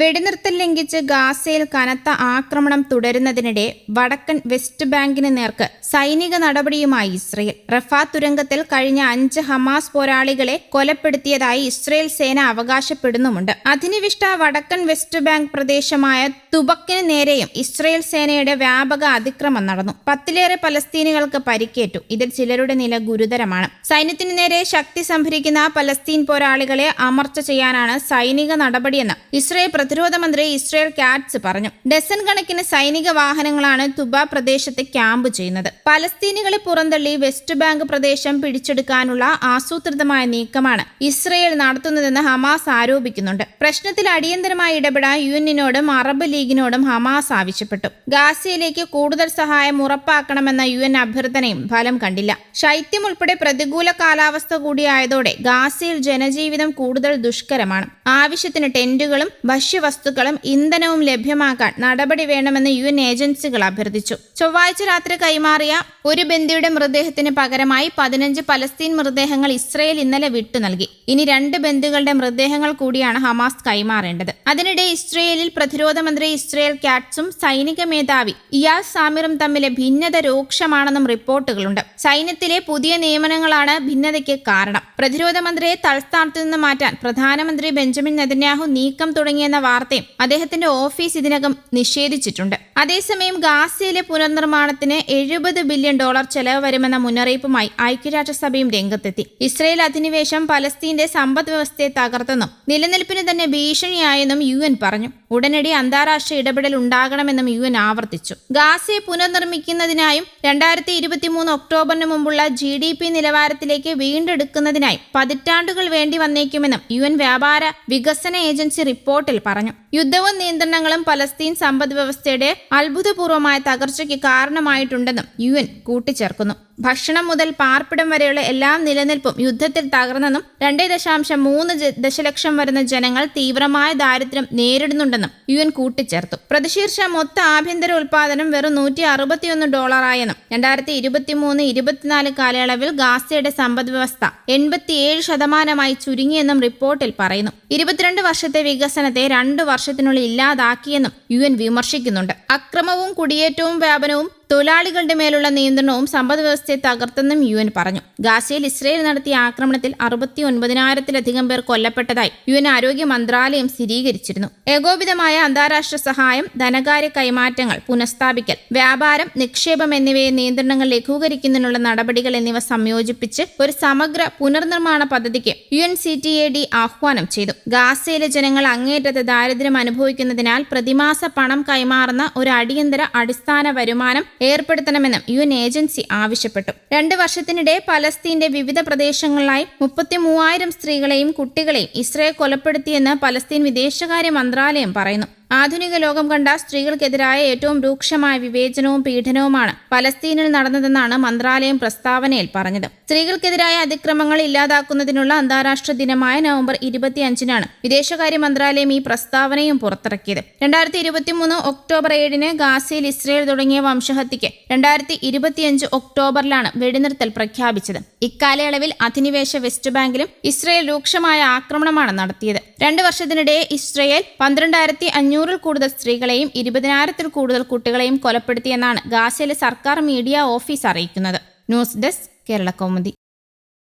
വെടിനിർത്തൽ ലംഘിച്ച് ഗാസയിൽ കനത്ത ആക്രമണം തുടരുന്നതിനിടെ വടക്കൻ വെസ്റ്റ് ബാങ്കിന് നേർക്ക് സൈനിക നടപടിയുമായി ഇസ്രയേൽ. റഫാ തുരങ്കത്തിൽ കഴിഞ്ഞ അഞ്ച് ഹമാസ് പോരാളികളെ കൊലപ്പെടുത്തിയതായി ഇസ്രയേൽ സേന അവകാശപ്പെടുന്നുമുണ്ട്. അധിനിവിഷ്ട വടക്കൻ വെസ്റ്റ് ബാങ്ക് പ്രദേശമായ തുബക്കിന് നേരെയും ഇസ്രയേൽ സേനയുടെ വ്യാപക അതിക്രമം നടന്നു. പത്തിലേറെ പലസ്തീനികൾക്ക് പരിക്കേറ്റു. ഇതിൽ ചിലരുടെ നില ഗുരുതരമാണ്. സൈന്യത്തിന് നേരെ ശക്തി സംഭരിക്കുന്ന പലസ്തീൻ പോരാളികളെ അമർച്ച ചെയ്യാനാണ് സൈനിക നടപടിയെന്ന് ഇസ്രയേൽ പ്രതിരോധ മന്ത്രി ഇസ്രയേൽ കാറ്റ്സ് പറഞ്ഞു. ഡസൻ കണക്കിന് സൈനിക വാഹനങ്ങളാണ് തുബ പ്രദേശത്ത് ക്യാമ്പ് ചെയ്യുന്നത്. പലസ്തീനികളെ പുറന്തള്ളി വെസ്റ്റ് ബാങ്ക് പ്രദേശം പിടിച്ചെടുക്കാനുള്ള ആസൂത്രിതമായ നീക്കമാണ് ഇസ്രയേൽ നടത്തുന്നതെന്ന് ഹമാസ് ആരോപിക്കുന്നുണ്ട്. പ്രശ്നത്തിൽ അടിയന്തരമായി ഇടപെടാൻ യുഎന്നിനോടും അറബ് ലീഗിനോടും ഹമാസ് ആവശ്യപ്പെട്ടു. ഗാസയിലേക്ക് കൂടുതൽ സഹായം ഉറപ്പാക്കണമെന്ന യു എൻ അഭ്യർത്ഥനയും ഫലം കണ്ടില്ല. ശൈത്യം ഉൾപ്പെടെ പ്രതികൂല കാലാവസ്ഥ കൂടിയായതോടെ ഗാസയിൽ ജനജീവിതം കൂടുതൽ ദുഷ്കരമാണ്. ആവശ്യത്തിന് ടെന്റുകളും ഭക്ഷ്യവസ്തുക്കളും ഇന്ധനവും ലഭ്യമാക്കാൻ നടപടി വേണമെന്ന് യു എൻ ഏജൻസികൾ അഭ്യർത്ഥിച്ചു. ചൊവ്വാഴ്ച രാത്രി കൈമാറിയ ഒരു ബന്ദിയുടെ മൃതദേഹത്തിന് പകരമായി പതിനഞ്ച് പലസ്തീൻ മൃതദേഹങ്ങൾ ഇസ്രയേൽ ഇന്നലെ വിട്ടു നൽകി. ഇനി രണ്ട് ബന്ദികളുടെ മൃതദേഹങ്ങൾ കൂടിയാണ് ഹമാസ് കൈമാറേണ്ടത്. അതിനിടെ ഇസ്രയേലിൽ പ്രതിരോധ മന്ത്രി ഇസ്രയേൽ കാറ്റ്സും സൈനിക മേധാവി ഇയാസ് സാമിറും തമ്മിലെ ഭിന്നത രൂക്ഷമാണെന്നും റിപ്പോർട്ടുകളുണ്ട്. സൈന്യത്തിലെ പുതിയ നിയമനങ്ങളാണ് ഭിന്നതയ്ക്ക് കാരണം. പ്രതിരോധ മന്ത്രിയെ തൽസ്ഥാനത്തു നിന്ന് മാറ്റാൻ പ്രധാനമന്ത്രി ബെഞ്ചമിൻ നെതന്യാഹു നീക്കം തുടങ്ങിയെന്ന വാർത്തയും അദ്ദേഹത്തിന്റെ ഓഫീസ് ഇതിനകം നിഷേധിച്ചിട്ടുണ്ട് അതേസമയം ഗാസയിലെ പുനർനിർമ്മാണത്തിന് എഴുപത് ബില്യൺ ഡോളർ ചെലവ് വരുമെന്ന മുന്നറിയിപ്പുമായി ഐക്യരാഷ്ട്രസഭയും രംഗത്തെത്തി. ഇസ്രയേൽ അധിനിവേശം പലസ്തീന്റെ സമ്പദ് വ്യവസ്ഥയെ തകർത്തെന്നും നിലനിൽപ്പിന് തന്നെ ഭീഷണിയായെന്നും യു എൻ പറഞ്ഞു. ഉടനടി അന്താരാഷ്ട്ര ഇടപെടൽ ഉണ്ടാകണമെന്നും യു എൻ ആവർത്തിച്ചു. ഗാസയെ പുനർനിർമ്മിക്കുന്നതിനായും രണ്ടായിരത്തി ഇരുപത്തിമൂന്ന് ഒക്ടോബറിന് മുമ്പുള്ള ജി ഡി പി നിലവാരത്തിലേക്ക് വീണ്ടെടുക്കുന്നതിനായി പതിറ്റാണ്ടുകൾ വേണ്ടി വന്നേക്കുമെന്നും യു എൻ വ്യാപാര വികസന ഏജൻസി റിപ്പോർട്ടിൽ പറഞ്ഞു. യുദ്ധവും നിയന്ത്രണങ്ങളും പലസ്തീൻ സമ്പദ് വ്യവസ്ഥയുടെ അത്ഭുതപൂർവമായ തകർച്ചയ്ക്ക് കാരണമായിട്ടുണ്ടെന്നും യു എൻ കൂട്ടിച്ചേർക്കുന്നു ഭക്ഷണം മുതൽ പാർപ്പിടം വരെയുള്ള എല്ലാ നിലനിൽപ്പും യുദ്ധത്തിൽ തകർന്നെന്നും രണ്ടേ ദശാംശം മൂന്ന് ദശലക്ഷം വരുന്ന ജനങ്ങൾ തീവ്രമായ ദാരിദ്ര്യം നേരിടുന്നുണ്ടെന്നും യു എൻ കൂട്ടിച്ചേർത്തു. പ്രതിശീർഷ മൊത്ത ആഭ്യന്തര ഉൽപാദനം വെറും നൂറ്റി അറുപത്തിയൊന്ന് ഡോളറായെന്നും രണ്ടായിരത്തി ഇരുപത്തിമൂന്ന് ഇരുപത്തിനാല് കാലയളവിൽ ഗാസയുടെ സമ്പദ് വ്യവസ്ഥ എൺപത്തിയേഴ് ശതമാനമായി ചുരുങ്ങിയെന്നും റിപ്പോർട്ടിൽ പറയുന്നു. ഇരുപത്തിരണ്ട് വർഷത്തെ വികസനത്തെ രണ്ടു വർഷത്തിനുള്ളിൽ ഇല്ലാതാക്കിയെന്നും യു എൻ വിമർശിക്കുന്നുണ്ട്. അക്രമവും കുടിയേറ്റവും വ്യാപനവും തൊഴിലാളികളുടെ മേലുള്ള നിയന്ത്രണവും സമ്പദ് വ്യവസ്ഥയെ തകർത്തെന്നും യു എൻ പറഞ്ഞു. ഗാസയിൽ ഇസ്രയേൽ നടത്തിയ ആക്രമണത്തിൽ അറുപത്തി ഒൻപതിനായിരത്തിലധികം പേർ കൊല്ലപ്പെട്ടതായി യു എൻ ആരോഗ്യ മന്ത്രാലയം സ്ഥിരീകരിച്ചിരുന്നു. ഏകോപിതമായ അന്താരാഷ്ട്ര സഹായം ധനകാര്യ കൈമാറ്റങ്ങൾ പുനഃസ്ഥാപിക്കൽ വ്യാപാരം നിക്ഷേപം എന്നിവയെ നിയന്ത്രണങ്ങൾ ലഘൂകരിക്കുന്നതിനുള്ള നടപടികൾ എന്നിവ സംയോജിപ്പിച്ച് ഒരു സമഗ്ര പുനർനിർമ്മാണ പദ്ധതിക്ക് U N C T A D ആഹ്വാനം ചെയ്തു. ഗാസയിലെ ജനങ്ങൾ അങ്ങേറ്റത്തെ ദാരിദ്ര്യം അനുഭവിക്കുന്നതിനാൽ പ്രതിമാസ പണം കൈമാറുന്ന ഒരു അടിയന്തര അടിസ്ഥാന വരുമാനം ഏർപ്പെടുത്തണമെന്നും യു എൻ ഏജൻസി ആവശ്യപ്പെട്ടു. രണ്ട് വർഷത്തിനിടെ പലസ്തീന്റെ വിവിധ പ്രദേശങ്ങളിലായി മുപ്പത്തി മൂവായിരം സ്ത്രീകളെയും കുട്ടികളെയും ഇസ്രയേൽ കൊലപ്പെടുത്തിയെന്ന് പലസ്തീൻ വിദേശകാര്യ മന്ത്രാലയം പറയുന്നു. ആധുനിക ലോകം കണ്ട സ്ത്രീകൾക്കെതിരായ ഏറ്റവും രൂക്ഷമായ വിവേചനവും പീഡനവുമാണ് പലസ്തീനിൽ നടന്നതെന്നാണ് മന്ത്രാലയം പ്രസ്താവനയിൽ പറഞ്ഞത്. സ്ത്രീകൾക്കെതിരായ അതിക്രമങ്ങൾ ഇല്ലാതാക്കുന്നതിനുള്ള അന്താരാഷ്ട്ര ദിനമായ നവംബർ ഇരുപത്തിയഞ്ചിനാണ് വിദേശകാര്യ മന്ത്രാലയം ഈ പ്രസ്താവനയും പുറത്തിറക്കിയത്. രണ്ടായിരത്തി ഇരുപത്തിമൂന്ന് ഒക്ടോബർ ഏഴിന് ഗാസയിൽ ഇസ്രയേൽ തുടങ്ങിയ വംശഹത്യയ്ക്ക് രണ്ടായിരത്തി ഇരുപത്തിയഞ്ച് ഒക്ടോബറിലാണ് വെടിനിർത്തൽ പ്രഖ്യാപിച്ചത്. ഇക്കാലയളവിൽ അധിനിവേശ വെസ്റ്റ് ബാങ്കിലും ഇസ്രയേൽ രൂക്ഷമായ ആക്രമണമാണ് നടത്തിയത്. രണ്ട് വർഷത്തിനിടെ ഇസ്രയേൽ പന്ത്രണ്ടായിരത്തി അഞ്ഞൂറിൽ കൂടുതൽ സ്ത്രീകളെയും ഇരുപതിനായിരത്തിൽ കൂടുതൽ കുട്ടികളെയും കൊലപ്പെടുത്തിയെന്നാണ് ഗാസയിലെ സർക്കാർ മീഡിയ ഓഫീസ് അറിയിക്കുന്നത്. News desk Kerala Kaumudi